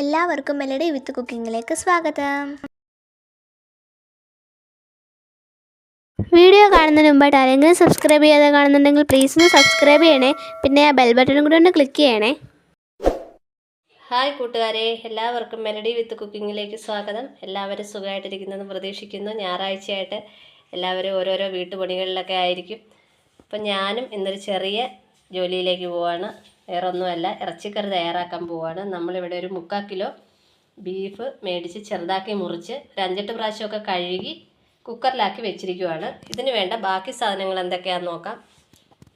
എല്ലാവർക്കും മെലഡി വിത്ത് കുക്കിങ്ങിലേക്ക് സ്വാഗതം. വീഡിയോ കാണുന്നതിന് മുമ്പായിട്ട് ആരെങ്കിലും സബ്സ്ക്രൈബ് ചെയ്യാതെ കാണുന്നുണ്ടെങ്കിൽ പ്ലീസ് ഒന്ന് സബ്സ്ക്രൈബ് ചെയ്യണേ. പിന്നെ ആ ബെൽ ബട്ടണും കൂടി ഒന്ന് ക്ലിക്ക് ചെയ്യണേ. ഹായ് കൂട്ടുകാരെ എല്ലാവർക്കും മെലഡി വിത്ത് കുക്കിങ്ങിലേക്ക് സ്വാഗതം. എല്ലാവരും സുഖമായിട്ടിരിക്കുന്നെന്ന് പ്രതീക്ഷിക്കുന്നു. ഞായറാഴ്ചയായിട്ട് എല്ലാവരും ഓരോരോ വീട്ടുപണികളിലൊക്കെ ആയിരിക്കും. അപ്പം ഞാനും ഇന്നൊരു ചെറിയ ജോലിയിലേക്ക് പോവാണ്. വേറെ ഒന്നുമല്ല ഇറച്ചിക്കറി തയ്യാറാക്കാൻ പോവാണ്. നമ്മളിവിടെ ഒരു മുക്കാൽ കിലോ ബീഫ് മേടിച്ച് ചെറുതാക്കി മുറിച്ച് ഒരു അഞ്ചെട്ട് പ്രാവശ്യമൊക്കെ കഴുകി കുക്കറിലാക്കി വെച്ചിരിക്കുവാണ്. ഇതിന് വേണ്ട ബാക്കി സാധനങ്ങൾ എന്തൊക്കെയാണെന്ന് നോക്കാം.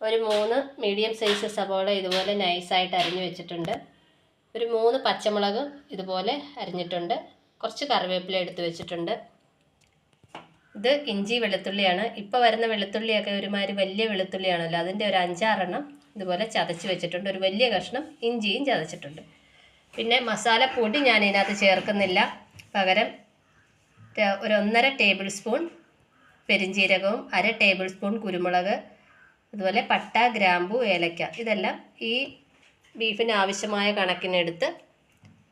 ഒരു മൂന്ന് മീഡിയം സൈസ് സബോള ഇതുപോലെ നൈസായിട്ട് അരിഞ്ഞു വെച്ചിട്ടുണ്ട്. ഒരു മൂന്ന് പച്ചമുളക് ഇതുപോലെ അരിഞ്ഞിട്ടുണ്ട്. കുറച്ച് കറിവേപ്പില എടുത്ത് വെച്ചിട്ടുണ്ട്. ഇത് ഇഞ്ചി വെളുത്തുള്ളിയാണ്. ഇപ്പോൾ വരുന്ന വെളുത്തുള്ളിയൊക്കെ ഒരുമാതിരി വലിയ വെളുത്തുള്ളിയാണല്ലോ അതിന്റെ ഒരു അഞ്ചാറെണ്ണം ഇതുപോലെ ചതച്ച് വെച്ചിട്ടുണ്ട്. ഒരു വലിയ കഷ്ണം ഇഞ്ചിയും ചതച്ചിട്ടുണ്ട്. പിന്നെ മസാലപ്പൊടി ഞാൻ ഇതിനകത്ത് ചേർക്കുന്നില്ല. പകരം ഒരു ഒന്നര ടേബിൾ സ്പൂൺ പെരിഞ്ജീരകവും അര ടേബിൾ സ്പൂൺ കുരുമുളക് അതുപോലെ പട്ട ഗ്രാമ്പു ഏലക്ക. ഇതെല്ലാം ഈ ബീഫിന് ആവശ്യമായ കണക്കിനെടുത്ത്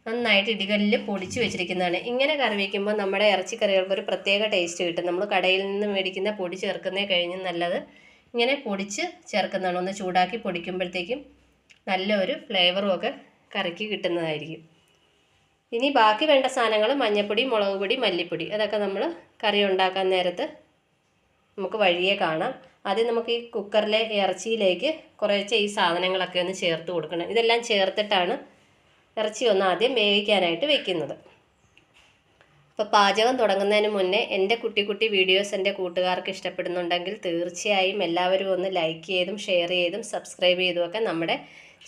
നന്നായിട്ട് ഇടികളിൽ പൊടിച്ച് വെച്ചിരിക്കുന്നതാണ്. ഇങ്ങനെ കറി വയ്ക്കുമ്പോൾ നമ്മുടെ ഇറച്ചിക്കറികൾക്ക് ഒരു പ്രത്യേക ടേസ്റ്റ് കിട്ടും. നമ്മൾ കടയിൽ നിന്ന് മേടിക്കുന്ന പൊടി ചേർക്കുന്നേ കഴിഞ്ഞ് നല്ലത്. ഇങ്ങനെ പൊടിച്ച് ചേർക്കുന്നതാണ്. ഒന്ന് ചൂടാക്കി പൊടിക്കുമ്പോഴത്തേക്കും നല്ലൊരു ഫ്ലേവറും ഒക്കെ കറിക്ക് കിട്ടുന്നതായിരിക്കും. ഇനി ബാക്കി വേണ്ട സാധനങ്ങൾ മഞ്ഞൾപ്പൊടി മുളക് പൊടി മല്ലിപ്പൊടി. അതൊക്കെ നമ്മൾ കറി ഉണ്ടാക്കാൻ നേരത്ത് നമുക്ക് വഴിയെ കാണാം. ആദ്യം നമുക്ക് ഈ കുക്കറിലെ ഇറച്ചിയിലേക്ക് കുറേശ്ശെ ഈ സാധനങ്ങളൊക്കെ ഒന്ന് ചേർത്ത് കൊടുക്കണം. ഇതെല്ലാം ചേർത്തിട്ടാണ് ഇറച്ചി ഒന്ന് ആദ്യം വേവിക്കാനായിട്ട് വെക്കുന്നത്. അപ്പോൾ പാചകം തുടങ്ങുന്നതിന് മുന്നേ എന്റെ കുട്ടി കുട്ടി വീഡിയോസ് എന്റെ കൂട്ടുകാർക്ക് ഇഷ്ടപ്പെടുന്നുണ്ടെങ്കിൽ തീർച്ചയായും എല്ലാവരും ഒന്ന് ലൈക്ക് ചെയ്തും ഷെയർ ചെയ്തും സബ്സ്ക്രൈബ് ചെയ്തും ഒക്കെ നമ്മുടെ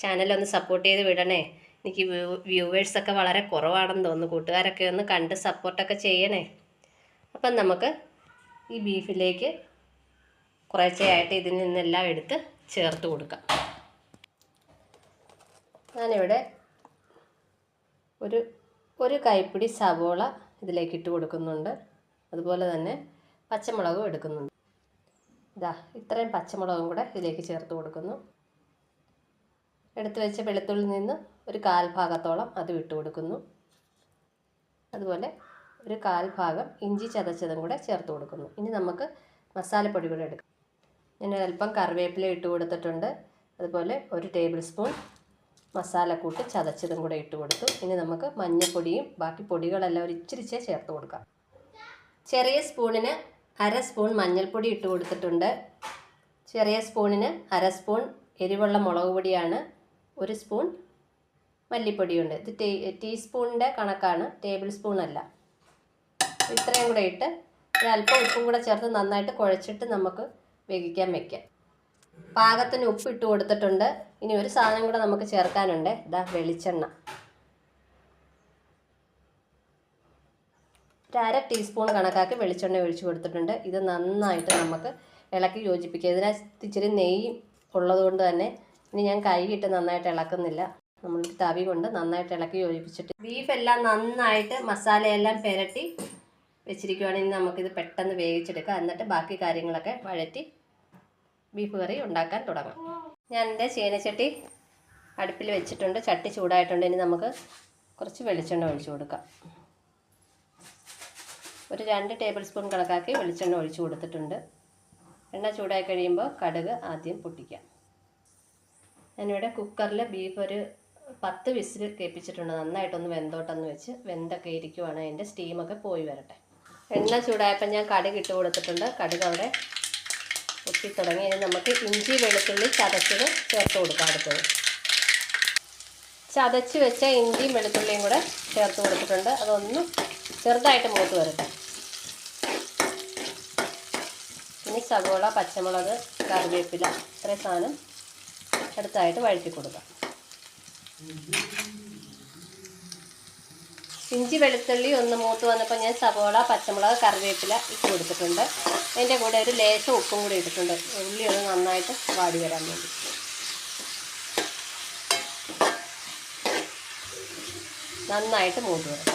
ചാനൽ ഒന്ന് സപ്പോർട്ട് ചെയ്ത് വിടണേ. എനിക്ക് വ്യൂ വ്യൂവേഴ്സൊക്കെ വളരെ കുറവാണെന്ന് തോന്നുന്നു. കൂട്ടുകാരൊക്കെ ഒന്ന് കണ്ട് സപ്പോർട്ടൊക്കെ ചെയ്യണേ. അപ്പം നമുക്ക് ഈ ബീഫിലേക്ക് കുറേശ്ശെയായിട്ട് ഇതിൽ നിന്നെല്ലാം എടുത്ത് ചേർത്ത് കൊടുക്കാം. ഞാനിവിടെ ഒരു ഒരു കൈപ്പിടി സവോള ഇതിലേക്ക് ഇട്ട് കൊടുക്കുന്നുണ്ട്. അതുപോലെ തന്നെ പച്ചമുളകും എടുക്കുന്നുണ്ട്. ഇതാ ഇത്രയും പച്ചമുളകും കൂടെ ഇതിലേക്ക് ചേർത്ത് കൊടുക്കുന്നു. എടുത്തു വെച്ച വെളുത്തുള്ളിൽ നിന്ന് ഒരു കാൽ ഭാഗത്തോളം അത് വിട്ട് കൊടുക്കുന്നു. അതുപോലെ ഒരു കാൽ ഭാഗം ഇഞ്ചി ചതച്ചതും കൂടെ ചേർത്ത് കൊടുക്കുന്നു. ഇനി നമുക്ക് മസാലപ്പൊടി കൂടെ എടുക്കാം. ഞാൻ അല്പം കറിവേപ്പില ഇട്ട് കൊടുത്തിട്ടുണ്ട്. അതുപോലെ ഒരു ടേബിൾ സ്പൂൺ മസാലക്കൂട്ട് ചതച്ചതും കൂടെ ഇട്ട് കൊടുത്തു. ഇനി നമുക്ക് മഞ്ഞൾപ്പൊടിയും ബാക്കി പൊടികളെല്ലാം ഒരു ഇച്ചിരിച്ചേ ചേർത്ത് കൊടുക്കാം. ചെറിയ സ്പൂണിന് അര സ്പൂൺ മഞ്ഞൾപ്പൊടി ഇട്ട് കൊടുത്തിട്ടുണ്ട്. ചെറിയ സ്പൂണിന് അര സ്പൂൺ എരിവുള്ള മുളക് പൊടിയാണ്. ഒരു സ്പൂൺ മല്ലിപ്പൊടിയുണ്ട്. ഇത് ടീ ടീസ്പൂണിന്റെ കണക്കാണ്. ടേബിൾ സ്പൂൺ അല്ല. ഇത്രയും കൂടെ ഇട്ട് ഒരു അല്പം ഉപ്പും കൂടെ ചേർത്ത് നന്നായിട്ട് കുഴച്ചിട്ട് നമുക്ക് വേവിക്കാൻ വെക്കാം. പാകത്തിന് ഉപ്പ് ഇട്ട് കൊടുത്തിട്ടുണ്ട്. ഇനി ഒരു സാധനം കൂടെ നമുക്ക് ചേർക്കാനുണ്ട്. ഇതാ വെളിച്ചെണ്ണ. ഒരു അര ടീസ്പൂൺ കണക്കാക്കി വെളിച്ചെണ്ണ ഒഴിച്ച് കൊടുത്തിട്ടുണ്ട്. ഇത് നന്നായിട്ട് നമുക്ക് ഇളക്കി യോജിപ്പിക്കുക ഇതിനകത്ത് ഇച്ചിരി നെയ്യ് ഉള്ളതുകൊണ്ട് തന്നെ ഇനി ഞാൻ കൈയിട്ട് നന്നായിട്ട് ഇളക്കുന്നില്ല. നമ്മൾ തവി കൊണ്ട് നന്നായിട്ട് ഇളക്കി യോജിപ്പിച്ചിട്ട് ബീഫ് എല്ലാം നന്നായിട്ട് മസാലയെല്ലാം പുരട്ടി വെച്ചിരിക്കുവാണെങ്കിൽ നമുക്കിത് പെട്ടെന്ന് വേവിച്ചെടുക്കാം. എന്നിട്ട് ബാക്കി കാര്യങ്ങളൊക്കെ വഴറ്റി ബീഫ് കറി ഉണ്ടാക്കാൻ തുടങ്ങാം. ഞാൻ എന്റെ ചീനച്ചട്ടി അടുപ്പിൽ വെച്ചിട്ടുണ്ട്. ചട്ടി ചൂടായിട്ടുണ്ട്. ഇനി നമുക്ക് കുറച്ച് വെളിച്ചെണ്ണ ഒഴിച്ചു കൊടുക്കാം. ഒരു രണ്ട് ടേബിൾ സ്പൂൺ കണക്കാക്കി വെളിച്ചെണ്ണ ഒഴിച്ചു കൊടുത്തിട്ടുണ്ട്. എണ്ണ ചൂടായി കഴിയുമ്പോൾ കടുക് ആദ്യം പൊട്ടിക്കാം. ഞാനിവിടെ കുക്കറിൽ ബീഫ് ഒരു പത്ത് വിസിൽ കേൾപ്പിച്ചിട്ടുണ്ട്. നന്നായിട്ടൊന്ന് വെന്തോട്ടെന്ന് വെച്ച് വെന്തൊക്കെ ഇരിക്കുവാണ്. അതിന്റെ സ്റ്റീമൊക്കെ പോയി വരട്ടെ. എണ്ണ ചൂടായപ്പോൾ ഞാൻ കടുക് ഇട്ട് കൊടുത്തിട്ടുണ്ട്. കടുക് അവിടെ പൊട്ടി തുടങ്ങി. നമുക്ക് ഇഞ്ചി വെളുത്തുള്ളി ചതച്ചത് ചേർത്ത് കൊടുക്കാം അടുത്തത്. ചതച്ച് വെച്ച ഇഞ്ചിയും വെളുത്തുള്ളിയും കൂടെ ചേർത്ത് കൊടുത്തിട്ടുണ്ട്. അതൊന്ന് ചെറുതായിട്ട് മൂത്ത് വരട്ടെ. ഇനി സവോള പച്ചമുളക് കറിവേപ്പില ഇത്രയും സാധനം അടുത്തായിട്ട് വഴറ്റി കൊടുക്കാം. ഇഞ്ചി വെളുത്തുള്ളി ഒന്ന് മൂത്ത് വന്നപ്പോൾ ഞാൻ സവോള പച്ചമുളക് കറിവേപ്പില ഇട്ട് കൊടുത്തിട്ടുണ്ട്. അതിന്റെ കൂടെ ഒരു ലേശം ഉപ്പും കൂടി ഇട്ടിട്ടുണ്ട്. ഉള്ളി ഒന്ന് നന്നായിട്ട് വാടി വരാൻ വേണ്ടി. നന്നായിട്ട് മൂത്ത് വരും.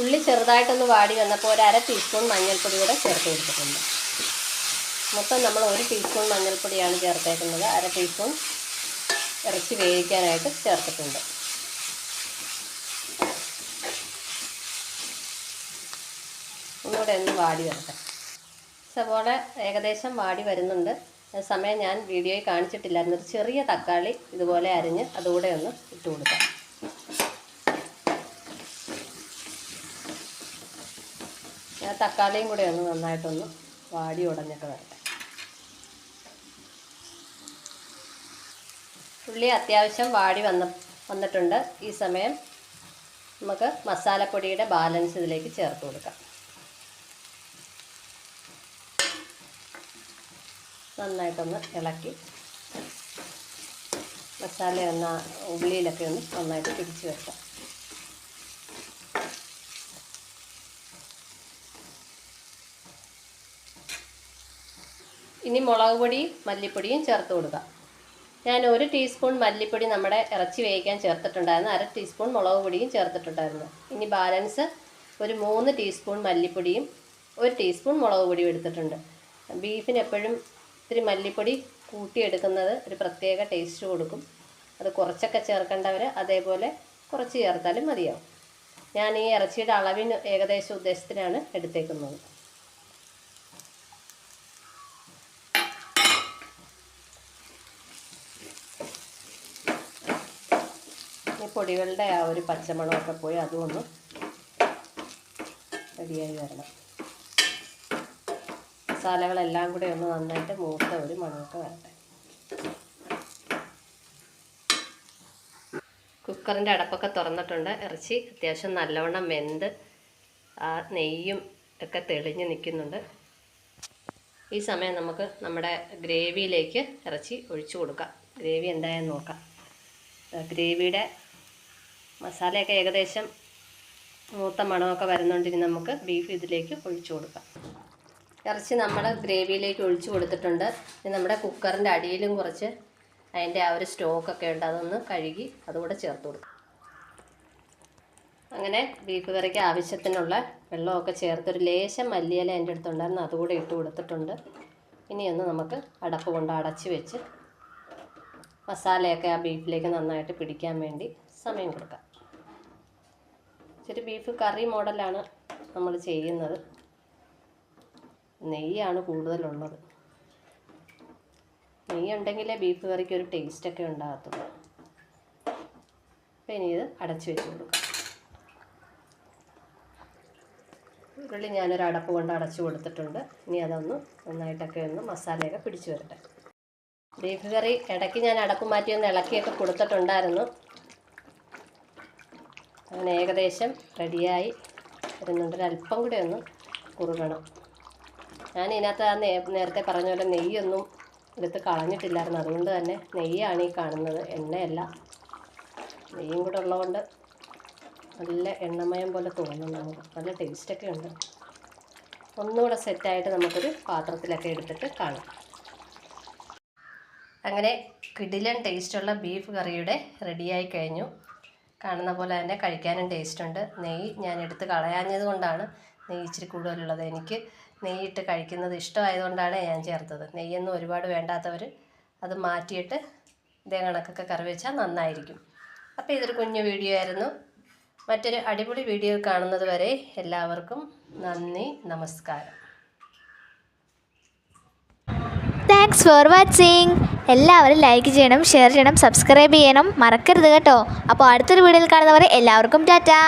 ഉള്ളി ചെറുതായിട്ടൊന്ന് വാടി വന്നപ്പോൾ ഒരു അര ടീസ്പൂൺ മഞ്ഞൾപ്പൊടി കൂടെ ചേർത്ത് കൊടുത്തിട്ടുണ്ട്. മൊത്തം നമ്മൾ ഒരു ടീസ്പൂൺ മഞ്ഞൾപ്പൊടിയാണ് ചേർത്തേക്കുന്നത്. അര ടീസ്പൂൺ ഇറച്ചി വേവിക്കാനായിട്ട് ചേർത്തിട്ടുണ്ട്. ഒന്നുകൂടെ ഒന്ന് വാടി വരട്ടെ. സവോള ഏകദേശം വാടി വരുന്നുണ്ട്. സമയം ഞാൻ വീഡിയോയിൽ കാണിച്ചിട്ടില്ലായിരുന്നു. ഒരു ചെറിയ തക്കാളി ഇതുപോലെ അരിഞ്ഞ് അതുകൂടെ ഒന്ന് ഇട്ട് കൊടുക്കാം. തക്കാളിയും കൂടെ ഒന്ന് നന്നായിട്ടൊന്ന് വാടി ഉടഞ്ഞിട്ട് വരട്ടെ. ഉള്ളി അത്യാവശ്യം വാടി വന്ന വന്നിട്ടുണ്ട്. ഈ സമയം നമുക്ക് മസാലപ്പൊടിയുടെ ബാലൻസ് ഇതിലേക്ക് ചേർത്ത് കൊടുക്കാം. നന്നായിട്ടൊന്ന് ഇളക്കി. മസാല ഒന്ന് ഉള്ളിയിലൊക്കെ ഒന്ന് നന്നായിട്ട് പിടിച്ച് വെക്കാം. ഇനി മുളക് പൊടിയും മല്ലിപ്പൊടിയും ചേർത്ത് കൊടുക്കാം. ഞാൻ ഒരു ടീസ്പൂൺ മല്ലിപ്പൊടി നമ്മുടെ ഇറച്ചി വേവിക്കാൻ ചേർത്തിട്ടുണ്ടായിരുന്നു. അര ടീസ്പൂൺ മുളക് പൊടിയും ചേർത്തിട്ടുണ്ടായിരുന്നു. ഇനി ബാലൻസ് ഒരു മൂന്ന് ടീസ്പൂൺ മല്ലിപ്പൊടിയും ഒരു ടീസ്പൂൺ മുളക് പൊടിയും എടുത്തിട്ടുണ്ട്. ബീഫിന് എപ്പോഴും ഇത്തിരി മല്ലിപ്പൊടി കൂട്ടിയെടുക്കുന്നത് ഒരു പ്രത്യേക ടേസ്റ്റ് കൊടുക്കും. അത് കുറച്ചൊക്കെ ചേർക്കേണ്ടവർ അതേപോലെ കുറച്ച് ചേർത്താലും മതിയാവും. ഞാൻ ഈ ഇറച്ചിയുടെ അളവിന് ഏകദേശം ഉദ്ദേശത്തിനാണ് എടുത്തേക്കുന്നത്. ഈ പൊടികളുടെ ആ ഒരു പച്ചമുളകൊക്കെ പോയി അതും ഒന്ന് റെഡിയായി വരണം. മസാലകളെല്ലാം കൂടെ ഒന്ന് നന്നായിട്ട് മൂത്ത ഒരു മണമൊക്കെ വരട്ടെ. കുക്കറിന്റെ അടപ്പൊക്കെ തുറന്നിട്ടുണ്ട്. ഇറച്ചി അത്യാവശ്യം നല്ലവണ്ണം വെന്ത് ആ നെയ്യും ഒക്കെ തെളിഞ്ഞ് നിൽക്കുന്നുണ്ട്. ഈ സമയം നമുക്ക് നമ്മുടെ ഗ്രേവിയിലേക്ക് ഇറച്ചി ഒഴിച്ചു കൊടുക്കാം. ഗ്രേവി എന്തായാലും നോക്കാം. ഗ്രേവിയുടെ മസാലയൊക്കെ ഏകദേശം മൂത്ത മണമൊക്കെ വരുന്നുണ്ടെങ്കിൽ നമുക്ക് ബീഫ് ഇതിലേക്ക് ഒഴിച്ചു കൊടുക്കാം. ഇറച്ചി നമ്മൾ ഗ്രേവിയിലേക്ക് ഒഴിച്ചു കൊടുത്തിട്ടുണ്ട്. ഇനി നമ്മുടെ കുക്കറിന്റെ അടിയിലും കുറച്ച് അതിന്റെ ആ ഒരു സ്റ്റോക്കൊക്കെ ഉണ്ട്. അതൊന്ന് കഴുകി അതുകൂടെ ചേർത്ത് കൊടുക്കും. അങ്ങനെ ബീഫ് കറിക്ക് ആവശ്യത്തിനുള്ള വെള്ളമൊക്കെ ചേർത്തൊരു ലേശം മല്ലിയില എന്റെ അടുത്തുണ്ടായിരുന്നു അതുകൂടെ ഇട്ട് കൊടുത്തിട്ടുണ്ട്. ഇനിയൊന്ന് നമുക്ക് അടപ്പ് കൊണ്ട് അടച്ച് വെച്ച് മസാലയൊക്കെ ആ ബീഫിലേക്ക് നന്നായിട്ട് പിടിക്കാൻ വേണ്ടി സമയം കൊടുക്കാം. ഇച്ചിരി ബീഫ് കറി മോഡലാണ് നമ്മൾ ചെയ്യുന്നത്. നെയ്യാണ് കൂടുതലുള്ളത്. നെയ്യ് ഉണ്ടെങ്കിലേ ബീഫ് കറിക്ക് ഒരു ടേസ്റ്റൊക്കെ ഉണ്ടാകത്തുള്ളൂ. അപ്പം ഇനി ഇത് അടച്ച് വെച്ച് കൊടുക്കാം. ഉരുളി ഞാനൊരു അടപ്പ് കൊണ്ട് അടച്ചു കൊടുത്തിട്ടുണ്ട്. ഇനി അതൊന്ന് നന്നായിട്ടൊക്കെ ഒന്ന് മസാലയൊക്കെ പിടിച്ചു വരട്ടെ. ബീഫ് കറി ഇടയ്ക്ക് ഞാൻ അടപ്പ് മാറ്റി ഒന്ന് ഇളക്കിയൊക്കെ കൊടുത്തിട്ടുണ്ടായിരുന്നു. അങ്ങനെ ഏകദേശം റെഡിയായി വരുന്നുണ്ട്. ഒരല്പം കൂടെ ഒന്ന് കുറുകണം. ഞാൻ ഇതിനകത്ത് ആ നേരത്തെ പറഞ്ഞ പോലെ നെയ്യൊന്നും എടുത്ത് കളഞ്ഞിട്ടില്ലായിരുന്നു. അതുകൊണ്ട് തന്നെ നെയ്യാണ് ഈ കാണുന്നത്. എണ്ണയല്ല. നെയ്യും കൂടെ ഉള്ളതുകൊണ്ട് നല്ല എണ്ണമയം പോലെ തോന്നുന്നു നമുക്ക്. നല്ല ടേസ്റ്റൊക്കെ ഉണ്ട്. ഒന്നുകൂടെ സെറ്റായിട്ട് നമുക്കൊരു പാത്രത്തിലൊക്കെ എടുത്തിട്ട് കാണാം. അങ്ങനെ കിടിലൻ ടേസ്റ്റുള്ള ബീഫ് കറിയുടെ റെഡിയായി കഴിഞ്ഞു. കാണുന്ന പോലെ തന്നെ കഴിക്കാനും ടേസ്റ്റ് ഉണ്ട്. നെയ്യ് ഞാൻ എടുത്ത് കളയാഞ്ഞത് കൊണ്ടാണ് നെയ്യ് ഇച്ചിരി കൂടുതലുള്ളത്. എനിക്ക് നെയ്യിട്ട് കഴിക്കുന്നത് ഇഷ്ടമായതുകൊണ്ടാണ് ഞാൻ ചേർത്തത്. നെയ്യൊന്നും ഒരുപാട് വേണ്ടാത്തവർ അത് മാറ്റിയിട്ട് ഇതേ കണക്കൊക്കെ കറി വെച്ചാൽ നന്നായിരിക്കും. അപ്പോൾ ഇതൊരു കുഞ്ഞു വീഡിയോ ആയിരുന്നു. മറ്റൊരു അടിപൊളി വീഡിയോ കാണുന്നത് വരെ എല്ലാവർക്കും നന്ദി നമസ്കാരം. താങ്ക്സ് ഫോർ വാച്ചിങ് എല്ലാവരും ലൈക്ക് ചെയ്യണം ഷെയർ ചെയ്യണം സബ്സ്ക്രൈബ് ചെയ്യണം. മറക്കരുത് കേട്ടോ. അപ്പോൾ അടുത്തൊരു വീഡിയോയിൽ കാണുന്നവരെ എല്ലാവർക്കും ടാറ്റാ.